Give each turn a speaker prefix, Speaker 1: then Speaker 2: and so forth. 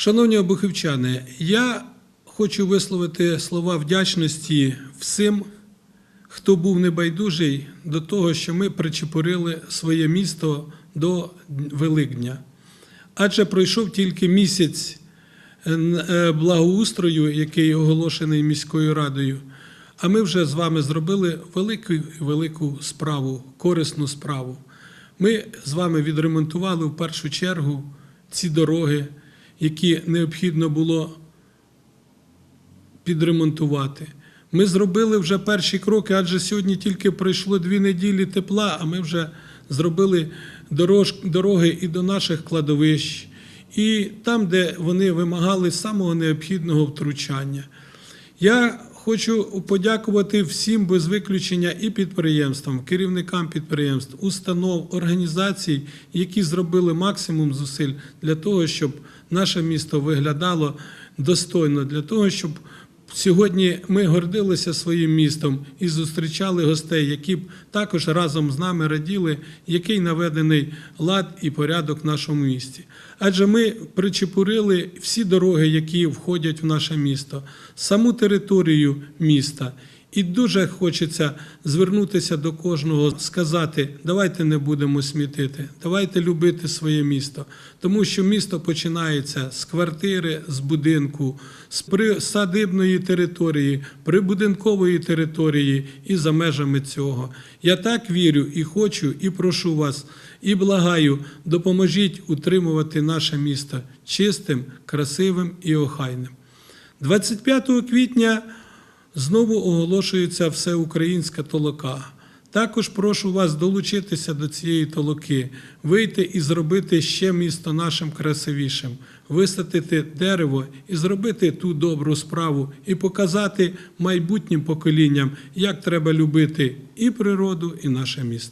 Speaker 1: Шановні обухівчани, я хочу висловити слова вдячності всім, хто був небайдужий до того, що ми причепурили своє місто до Великдня. Адже пройшов тільки місяць е, е, благоустрою, який оголошений міською радою. А ми вже з вами зробили велику велику справу, корисну справу. Ми з вами відремонтували в першу чергу ці дороги, які необхідно було підремонтувати. Ми зробили вже перші кроки, адже сьогодні тільки пройшло дві неділі тепла, а ми вже зробили дорож, дороги і до наших кладовищ, і там, де вони вимагали самого необхідного втручання. Я хочу подякувати всім без виключення і підприємствам, керівникам підприємств, установ, організацій, які зробили максимум зусиль для того, щоб наше місто виглядало достойно, для того, щоб Сьогодні ми гордилися своїм містом і зустрічали гостей, які б також разом з нами раділи, який наведений лад і порядок в нашому місті. Адже ми причепурили всі дороги, які входять в наше місто, саму територію міста. І дуже хочеться звернутися до кожного, сказати: давайте не будемо смітити, давайте любити своє місто, тому що місто починається з квартири, з будинку, з присадибної території, прибудинкової території і за межами цього. Я так вірю і хочу, і прошу вас, і благаю, допоможіть утримувати наше місто чистим, красивим і охайним. 25 квітня. Знову оголошується всеукраїнська толока. Також прошу вас долучитися до цієї толоки, вийти і зробити ще місто нашим красивішим, висадити дерево і зробити ту добру справу, і показати майбутнім поколінням, як треба любити і природу, і наше місто.